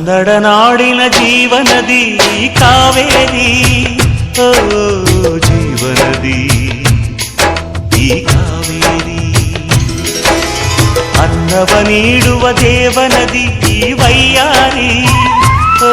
ಕನ್ನಡ ನಾಡಿನ ಜೀವನದಿ ಕಾವೇರಿ ಓ ಜೀವನದಿ ಈ ಕಾವೇರಿ ಅನ್ನವ ನೀಡುವ ದೇವನದಿ ಈ ವೈಯಾರಿ ಓ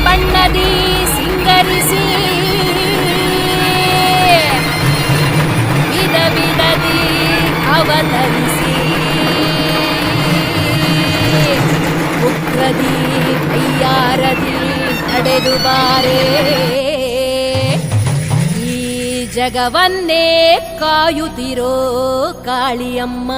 ಬಣ್ಣ ಬಣ್ಣದಿ ಸಿಂಗರಿಸಿ ವಿಧ ವಿಧದಿ ಅವತರಿಸಿ ಉಗ್ರದಿ ಅಯ್ಯಾರದಿ ನಡೆದು ಬಾರೆ ಈ ಜಗವನ್ನೇ ಕಾಯುತ್ತಿರೋ ಕಾಳಿಯಮ್ಮ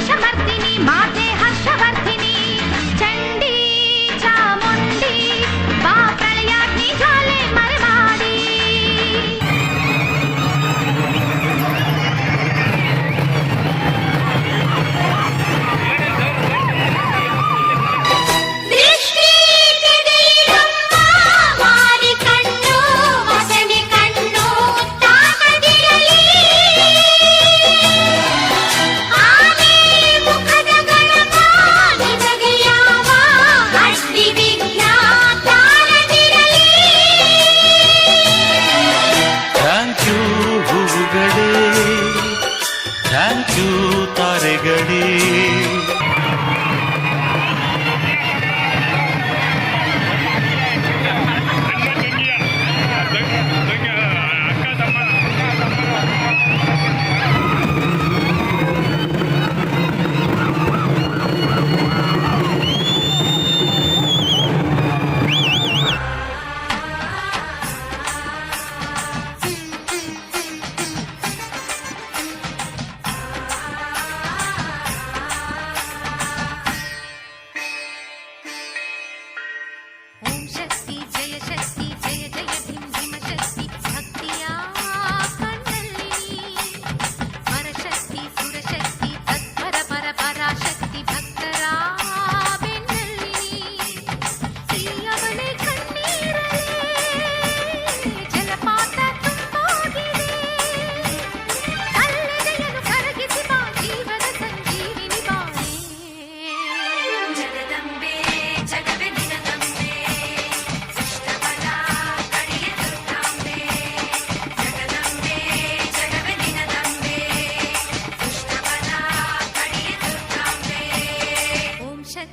विषमर्दिनी माते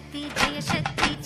शक्ति जय शक्ति